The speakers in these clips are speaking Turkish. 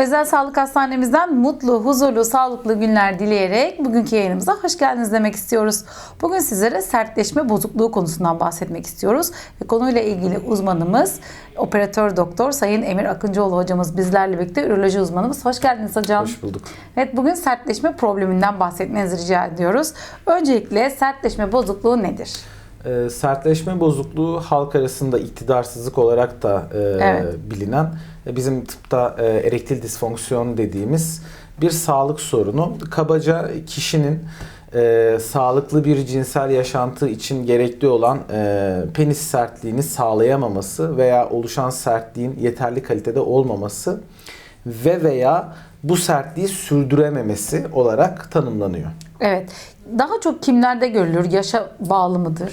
Özel Sağlık Hastanemizden mutlu, huzurlu, sağlıklı günler dileyerek bugünkü yayınımıza hoş geldiniz demek istiyoruz. Bugün sizlere sertleşme bozukluğu konusundan bahsetmek istiyoruz. Ve konuyla ilgili uzmanımız operatör doktor Sayın Emir Akıncıoğlu hocamız bizlerle birlikte üroloji uzmanımız. Hoş geldiniz hocam. Hoş bulduk. Evet bugün sertleşme probleminden bahsetmenizi rica ediyoruz. Öncelikle sertleşme bozukluğu nedir? Ee, sertleşme bozukluğu halk arasında iktidarsızlık olarak da e, Evet. bilinen e, bizim tıpta e, erektil disfonksiyon dediğimiz bir sağlık sorunu. Kabaca kişinin e, sağlıklı bir cinsel yaşantı için gerekli olan e, penis sertliğini sağlayamaması veya oluşan sertliğin yeterli kalitede olmaması ve veya bu sertliği sürdürememesi olarak tanımlanıyor. Evet. Daha çok kimlerde görülür? Yaşa bağlı mıdır?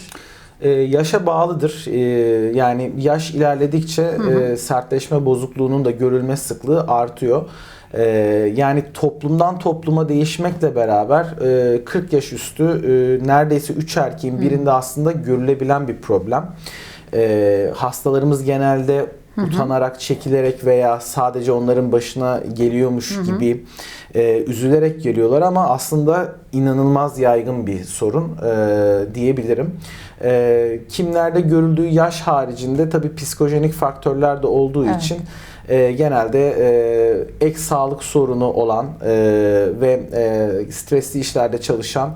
Ee, yaşa bağlıdır. Ee, yani yaş ilerledikçe e, sertleşme bozukluğunun da görülme sıklığı artıyor. Ee, yani toplumdan topluma değişmekle beraber e, 40 yaş üstü e, neredeyse 3 erkeğin birinde aslında görülebilen bir problem. Ee, hastalarımız genelde utanarak, çekilerek veya sadece onların başına geliyormuş gibi e, üzülerek geliyorlar ama aslında inanılmaz yaygın bir sorun e, diyebilirim. E, kimlerde görüldüğü yaş haricinde tabii psikojenik faktörler de olduğu Evet. için e, genelde e, ek sağlık sorunu olan e, ve e, stresli işlerde çalışan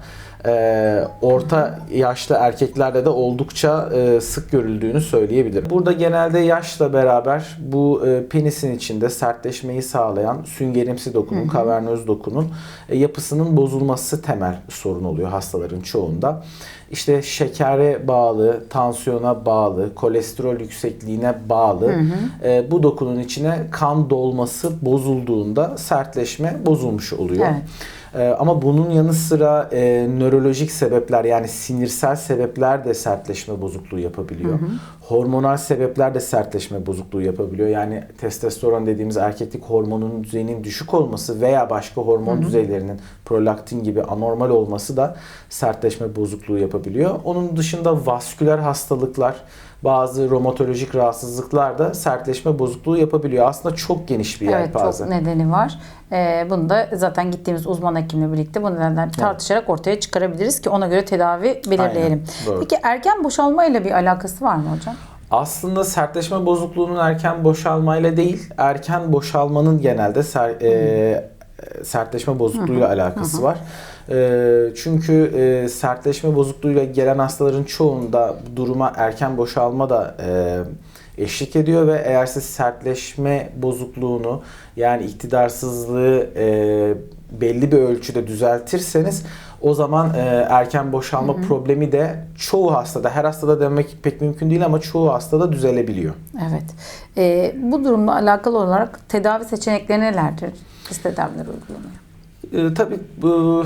e, orta yaşlı erkeklerde de oldukça e, sık görüldüğünü söyleyebilirim. Burada genelde yaşla beraber bu e, penisin içinde sertleşmeyi sağlayan süngerimsi dokunun, kavernöz dokunun e, yapısının bozulması temel sorun oluyor hastaların çoğunda. İşte şekere bağlı, tansiyona bağlı, kolesterol yüksekliğine bağlı e, bu dokunun içine kan dolması bozulduğunda sertleşme bozulmuş oluyor. Evet. Ee, ama bunun yanı sıra e, nörolojik sebepler yani sinirsel sebepler de sertleşme bozukluğu yapabiliyor. Hormonal sebepler de sertleşme bozukluğu yapabiliyor. Yani testosteron dediğimiz erkeklik hormonunun düzeyinin düşük olması veya başka hormon düzeylerinin prolaktin gibi anormal olması da sertleşme bozukluğu yapabiliyor. Onun dışında vasküler hastalıklar, bazı romatolojik rahatsızlıklar da sertleşme bozukluğu yapabiliyor. Aslında çok geniş bir Evet yelpaze. çok nedeni var. Ee, bunu da zaten gittiğimiz uzman hekimle birlikte bu nedenler tartışarak ortaya çıkarabiliriz ki ona göre tedavi belirleyelim. Aynen, doğru. Peki erken boşalma ile bir alakası var mı hocam? Aslında sertleşme bozukluğunun erken boşalmayla değil, erken boşalmanın genelde ser- e, sertleşme bozukluğuyla alakası var. E, çünkü e, sertleşme bozukluğuyla gelen hastaların çoğunda duruma erken boşalma da e, eşlik ediyor ve eğer siz sertleşme bozukluğunu yani iktidarsızlığı e, belli bir ölçüde düzeltirseniz o zaman e, erken boşalma problemi de çoğu hastada, her hastada demek pek mümkün değil ama çoğu hastada düzelebiliyor. Evet. Ee, bu durumla alakalı olarak tedavi seçenekleri nelerdir? Kız tedavileri uygulanıyor. E, tabii bu,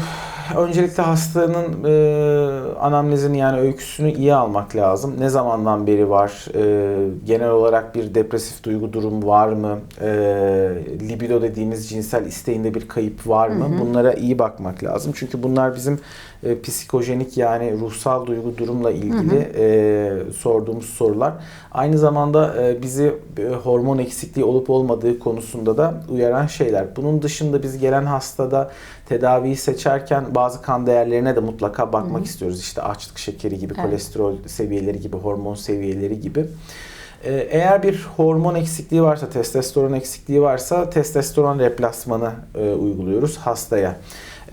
öncelikle hastanın e, anamnezini yani öyküsünü iyi almak lazım. Ne zamandan beri var? E, genel olarak bir depresif duygu durumu var mı? E, libido dediğimiz cinsel isteğinde bir kayıp var mı? Bunlara iyi bakmak lazım. Çünkü bunlar bizim e, psikojenik yani ruhsal duygu durumla ilgili e, sorduğumuz sorular. Aynı zamanda e, bizi e, hormon eksikliği olup olmadığı konusunda da uyaran şeyler. Bunun dışında biz gelen hastada tedaviyi seçerken bazı kan değerlerine de mutlaka bakmak istiyoruz. İşte açlık şekeri gibi, Evet. kolesterol seviyeleri gibi, hormon seviyeleri gibi. Ee, Eğer bir hormon eksikliği varsa, testosteron eksikliği varsa testosteron replasmanı e, uyguluyoruz hastaya.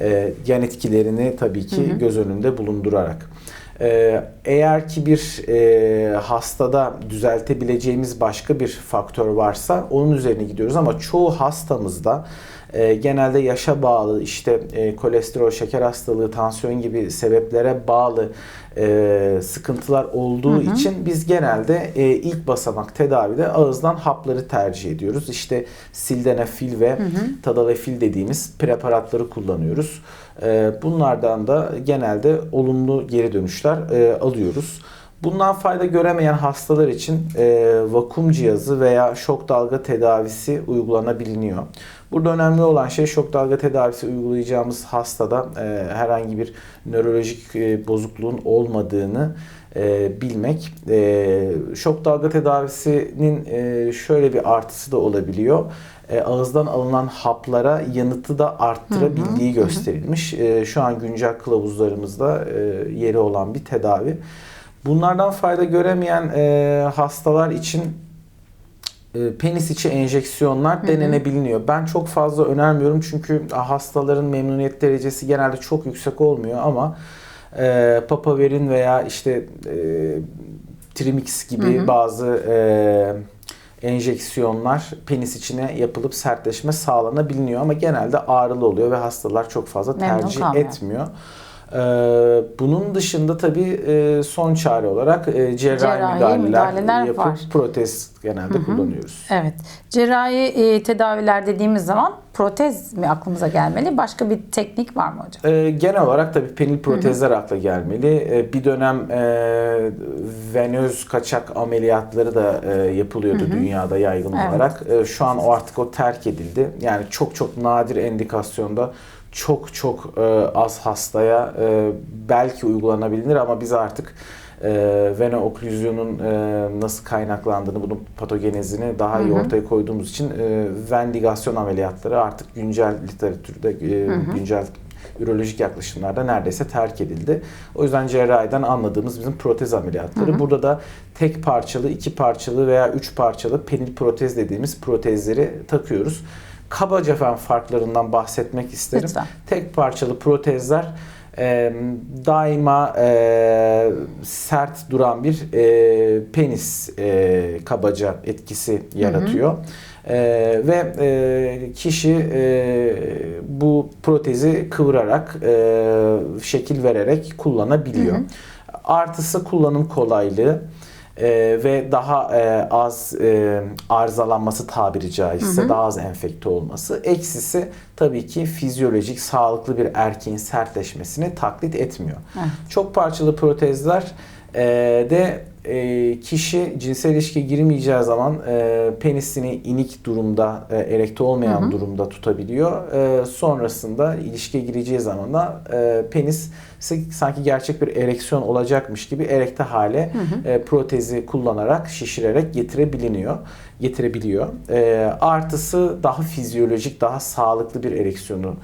E, yan etkilerini tabii ki göz önünde bulundurarak. Ee, Eğer ki bir e, hastada düzeltebileceğimiz başka bir faktör varsa onun üzerine gidiyoruz ama çoğu hastamızda e, genelde yaşa bağlı işte e, kolesterol, şeker hastalığı, tansiyon gibi sebeplere bağlı e, sıkıntılar olduğu için biz genelde e, ilk basamak tedavide ağızdan hapları tercih ediyoruz. İşte sildenafil ve tadalafil dediğimiz preparatları kullanıyoruz. E, bunlardan da genelde olumlu geri dönüşler e, alıyoruz. Bundan fayda göremeyen hastalar için e, vakum cihazı veya şok dalga tedavisi uygulanabiliyor. Burada önemli olan şey şok dalga tedavisi uygulayacağımız hastada e, herhangi bir nörolojik e, bozukluğun olmadığını e, bilmek. E, şok dalga tedavisinin e, şöyle bir artısı da olabiliyor. e, ağızdan alınan haplara yanıtı da arttırabildiği gösterilmiş. E, şu an güncel kılavuzlarımızda e, yeri olan bir tedavi. Bunlardan fayda göremeyen e, hastalar için penis içi enjeksiyonlar denenebiliyor. Ben çok fazla önermiyorum çünkü hastaların memnuniyet derecesi genelde çok yüksek olmuyor ama e, papaverin veya işte e, trimix gibi bazı e, enjeksiyonlar penis içine yapılıp sertleşme sağlanabiliyor ama genelde ağrılı oluyor ve hastalar çok fazla Memnun tercih kalmıyor. etmiyor. Ee, bunun dışında tabii e, son çare olarak e, cerrahi, Cerrahi müdahaleler, müdahaleler yapıp var. protez genelde kullanıyoruz. Evet. Cerrahi e, tedaviler dediğimiz zaman protez mi aklımıza gelmeli? Başka bir teknik var mı hocam? Ee, genel olarak tabii penil protezler akla gelmeli. Ee, bir dönem e, venöz kaçak ameliyatları da e, yapılıyordu dünyada yaygın Evet. olarak. E, şu an o artık o terk edildi. Yani çok çok nadir endikasyonda çok çok e, az hastaya e, belki uygulanabilir ama biz artık e, vena oklüzyonun e, nasıl kaynaklandığını, bunun patogenezini daha iyi ortaya koyduğumuz için e, vendigasyon ameliyatları artık güncel literatürde, e, güncel ürolojik yaklaşımlarda neredeyse terk edildi. O yüzden cerrahiden anladığımız bizim protez ameliyatları. Burada da tek parçalı, iki parçalı veya üç parçalı penil protez dediğimiz protezleri takıyoruz. Kabaca ben farklarından bahsetmek isterim. Lütfen. Tek parçalı protezler e, daima e, sert duran bir e, penis e, kabaca etkisi yaratıyor. E, ve e, kişi e, bu protezi kıvırarak, e, şekil vererek kullanabiliyor. Artısı kullanım kolaylığı. E, ve daha e, az e, arızalanması tabiri caizse daha az enfekte olması. Eksisi tabii ki fizyolojik sağlıklı bir erkeğin sertleşmesini taklit etmiyor. Evet. Çok parçalı protezler e, de e, kişi cinsel ilişkiye girmeyeceği zaman e, penisini inik durumda, e, erekte olmayan durumda tutabiliyor. E, sonrasında ilişkiye gireceği zaman da e, penis sanki gerçek bir ereksiyon olacakmış gibi erekte hale e, protezi kullanarak, şişirerek getirebiliniyor, getirebiliyor. E, artısı daha fizyolojik, daha sağlıklı bir ereksiyonu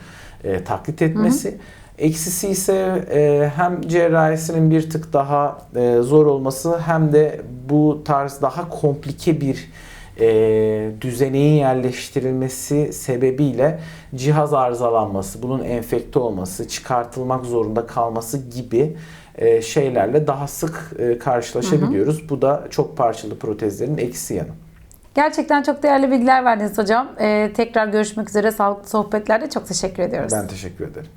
e, taklit etmesi. Eksisi ise e, hem cerrahisinin bir tık daha e, zor olması hem de bu tarz daha komplike bir e, düzeneğin yerleştirilmesi sebebiyle cihaz arızalanması, bunun enfekte olması, çıkartılmak zorunda kalması gibi e, şeylerle daha sık e, karşılaşabiliyoruz. Bu da çok parçalı protezlerin eksi yanı. Gerçekten çok değerli bilgiler verdiniz hocam. E, tekrar görüşmek üzere sağlıklı sohbetlerde çok teşekkür ediyoruz. Ben teşekkür ederim.